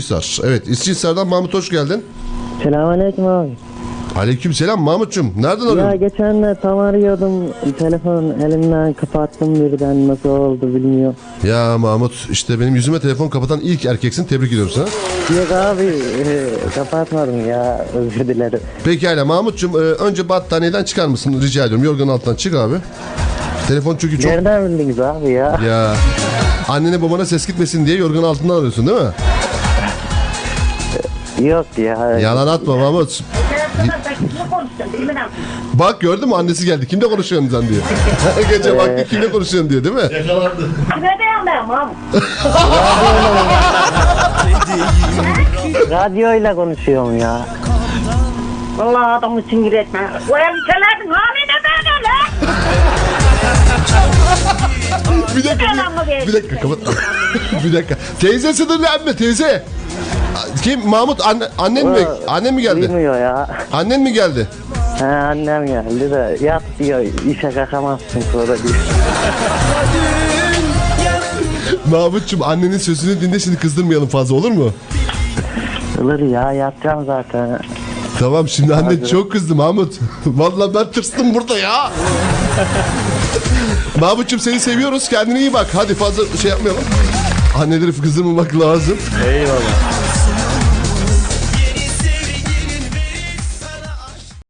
İstisar. Evet İstisar'dan Mahmut hoş geldin. Selamünaleyküm abi. Aleyküm selam Mahmut'cum. Nereden Ya arıyorsun? geçen de tam arıyordum. Telefon elimden kapattım birden nasıl oldu bilmiyorum. Ya Mahmut işte benim yüzüme telefon kapatan ilk erkeksin. Tebrik ediyorum sana. Yok abi e, kapatmadım ya özür dilerim. Pekala Mahmut'cum e, önce battaniyeden çıkar mısın rica ediyorum. Yorganın altından çık abi. Telefon çünkü çok... Nereden bildiniz abi ya? Ya annene babana ses gitmesin diye yorganın altından arıyorsun değil mi? Yok ya. Yalan atma Mahmut. Bak gördün mü annesi geldi. Kimle konuşuyorsun sen diyor. Gece bak kimle konuşuyorsun diyor değil mi? Kime dayanmayayım abi? Radyoyla konuşuyorum ya. Vallahi adamı sinir etme. O elbiselerin hali ne böyle lan? bir dakika, bir, bir dakika, kapat. bir dakika. Teyzesidir lan teyze? Kim? Mahmut anne, annen mi? Annen mi geldi? Duymuyor ya. Annen mi geldi? He annem geldi de yat diyor işe kalkamazsın sonra diyor. Mahmutçum annenin sözünü dinle şimdi kızdırmayalım fazla olur mu? Ilır ya yatacağım zaten. Tamam şimdi anne çok kızdı Mahmut. Vallahi ben tırstım burada ya. Mahmutçum seni seviyoruz. Kendine iyi bak. Hadi fazla şey yapmayalım. Anneleri kızdırmamak lazım. Eyvallah.